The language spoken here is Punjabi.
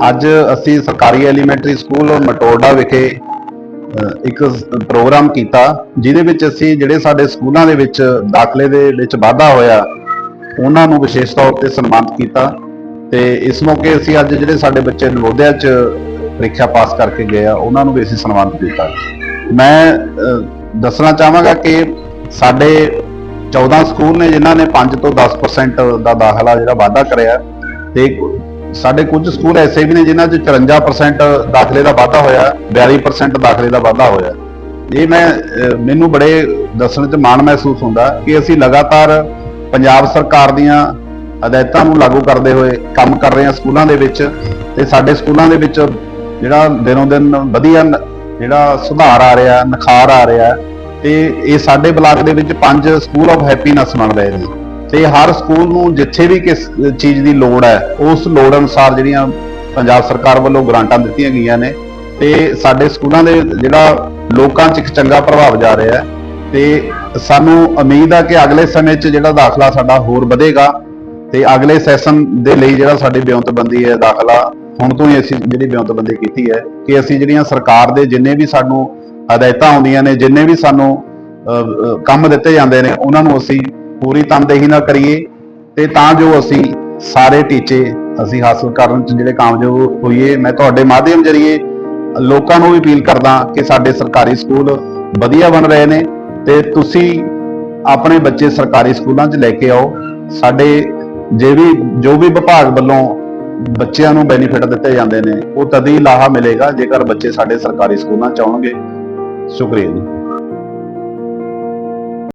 ਅੱਜ ਅਸੀਂ ਸਰਕਾਰੀ ਐਲੀਮੈਂਟਰੀ ਸਕੂਲ ਮਟੋੜਾ ਵਿਖੇ ਇੱਕ ਪ੍ਰੋਗਰਾਮ ਕੀਤਾ, ਜਿਹਦੇ ਵਿੱਚ ਅਸੀਂ ਜਿਹੜੇ ਸਾਡੇ ਸਕੂਲਾਂ ਦੇ ਵਿੱਚ ਦਾਖਲੇ ਦੇ ਵਿੱਚ ਵਾਧਾ ਹੋਇਆ, ਉਹਨਾਂ ਨੂੰ ਵਿਸ਼ੇਸ਼ ਤੌਰ ਤੇ ਸਨਮਾਨਿਤ ਕੀਤਾ ਤੇ ਇਸ ਮੌਕੇ ਅਸੀਂ ਅੱਜ ਜਿਹੜੇ ਸਾਡੇ ਬੱਚੇ ਨਵੋਦਿਆ 'ਚ ਪ੍ਰੀਖਿਆ ਪਾਸ ਕਰਕੇ ਗਏ ਆ, ਉਹਨਾਂ ਨੂੰ ਵੀ ਅਸੀਂ ਸਨਮਾਨਿਤ ਕੀਤਾ। ਮੈਂ ਦੱਸਣਾ ਚਾਹਾਂਗਾ ਕਿ ਸਾਡੇ 14 ਸਕੂਲ ਨੇ ਜਿਨ੍ਹਾਂ ਨੇ 5 ਤੋਂ 10% ਦਾ ਦਾਖਲਾ ਜਿਹੜਾ ਵਾਧਾ ਕਰਿਆ, ਤੇ ਸਾਡੇ ਕੁਝ ਸਕੂਲ ਐਸੇ ਵੀ ਨੇ ਜਿਨ੍ਹਾਂ 'ਚ 54% ਦਾਖਲੇ ਦਾ ਵਾਧਾ ਹੋਇਆ 42% ਦਾਖਲੇ ਦਾ ਵਾਧਾ ਹੋਇਆ। ਇਹ ਮੈਂ ਮੈਨੂੰ ਬੜੇ ਦੱਸਣ 'ਚ ਮਾਣ ਮਹਿਸੂਸ ਹੁੰਦਾ ਕਿ ਅਸੀਂ ਲਗਾਤਾਰ ਪੰਜਾਬ ਸਰਕਾਰ ਦੀਆਂ ਹਦਾਇਤਾਂ ਨੂੰ ਲਾਗੂ ਕਰਦੇ ਹੋਏ ਕੰਮ ਕਰ ਰਹੇ ਹਾਂ ਸਕੂਲਾਂ ਦੇ ਵਿੱਚ ਤੇ ਸਾਡੇ ਸਕੂਲਾਂ ਦੇ ਵਿੱਚ ਜਿਹੜਾ ਦਿਨੋਂ ਦਿਨ ਵਧੀਆ ਜਿਹੜਾ ਸੁਧਾਰ ਆ ਰਿਹਾ, ਨਿਖਾਰ ਆ ਰਿਹਾ ਤੇ ਇਹ ਸਾਡੇ ਬਲਾਕ ਦੇ ਵਿੱਚ ਪੰਜ ਸਕੂਲ ਆਫ ਹੈਪੀਨੈਸ ਬਣ ਰਹੇ ਨੇ। ਤੇ ਹਰ ਸਕੂਲ ਨੂੰ ਜਿੱਥੇ ਵੀ ਕਿਸ ਚੀਜ਼ ਦੀ ਲੋੜ ਹੈ, ਉਸ ਲੋੜ ਅਨੁਸਾਰ ਜਿਹੜੀਆਂ ਪੰਜਾਬ ਸਰਕਾਰ ਵੱਲੋਂ ਗ੍ਰਾਂਟਾਂ ਦਿੱਤੀਆਂ ਗਈਆਂ ਨੇ ਤੇ ਸਾਡੇ ਸਕੂਲਾਂ ਦੇ ਜਿਹੜਾ ਲੋਕਾਂ 'ਚ ਇੱਕ ਚੰਗਾ ਪ੍ਰਭਾਵ ਜਾ ਰਿਹਾ ਹੈ ਤੇ ਸਾਨੂੰ ਉਮੀਦ ਆ ਕਿ ਅਗਲੇ ਸਮੇਂ 'ਚ ਜਿਹੜਾ ਦਾਖਲਾ ਸਾਡਾ ਹੋਰ ਵਧੇਗਾ ਤੇ ਅਗਲੇ ਸੈਸ਼ਨ ਦੇ ਲਈ ਜਿਹੜਾ ਸਾਡੀ ਬਿਉਂਤਬੰਦੀ ਹੈ, ਦਾਖਲਾ ਹੁਣ ਤੋਂ ਹੀ ਅਸੀਂ ਜਿਹੜੀ ਬਿਉਂਤਬੰਦੀ ਕੀਤੀ ਹੈ ਕਿ ਅਸੀਂ ਜਿਹੜੀਆਂ ਸਰਕਾਰ ਦੇ ਜਿੰਨੇ ਵੀ ਸਾਨੂੰ ਹਦਾਇਤਾਂ ਆਉਂਦੀਆਂ ਨੇ, ਜਿੰਨੇ ਵੀ ਸਾਨੂੰ ਕੰਮ ਦਿੱਤੇ ਜਾਂਦੇ ਨੇ, ਉਹਨਾਂ ਨੂੰ ਅਸੀਂ ਪੂਰੀ ਤਨਦੇਹੀ ਨਾਲ ਕਰੀਏ ਤੇ ਤਾਂ ਜੋ ਅਸੀਂ ਸਾਰੇ ਟੀਚੇ ਅਸੀਂ ਹਾਸਲ ਕਰਨ ਚ ਜਿਹੜੇ ਕਾਮਯਾਬ ਹੋਈਏ। ਮੈਂ ਤੁਹਾਡੇ ਮਾਧਿਅਮ ਜਰੀਏ ਲੋਕਾਂ ਨੂੰ ਵੀ ਅਪੀਲ ਕਰਦਾ ਕਿ ਸਾਡੇ ਸਰਕਾਰੀ ਸਕੂਲ ਵਧੀਆ ਬਣ ਰਹੇ ਨੇ ਤੇ ਤੁਸੀਂ ਆਪਣੇ ਬੱਚੇ ਸਰਕਾਰੀ ਸਕੂਲਾਂ 'ਚ ਲੈ ਕੇ ਆਓ। ਸਾਡੇ ਜੇ ਵੀ, ਜੋ ਵੀ ਵਿਭਾਗ ਵੱਲੋਂ ਬੱਚਿਆਂ ਨੂੰ ਬੈਨੀਫਿਟ ਦਿੱਤੇ ਜਾਂਦੇ ਨੇ, ਉਹ ਤਦ ਹੀ ਲਾਹਾ ਮਿਲੇਗਾ ਜੇਕਰ ਬੱਚੇ ਸਾਡੇ ਸਰਕਾਰੀ ਸਕੂਲਾਂ 'ਚ ਆਉਣਗੇ। ਸ਼ੁਕਰੀਆ ਜੀ।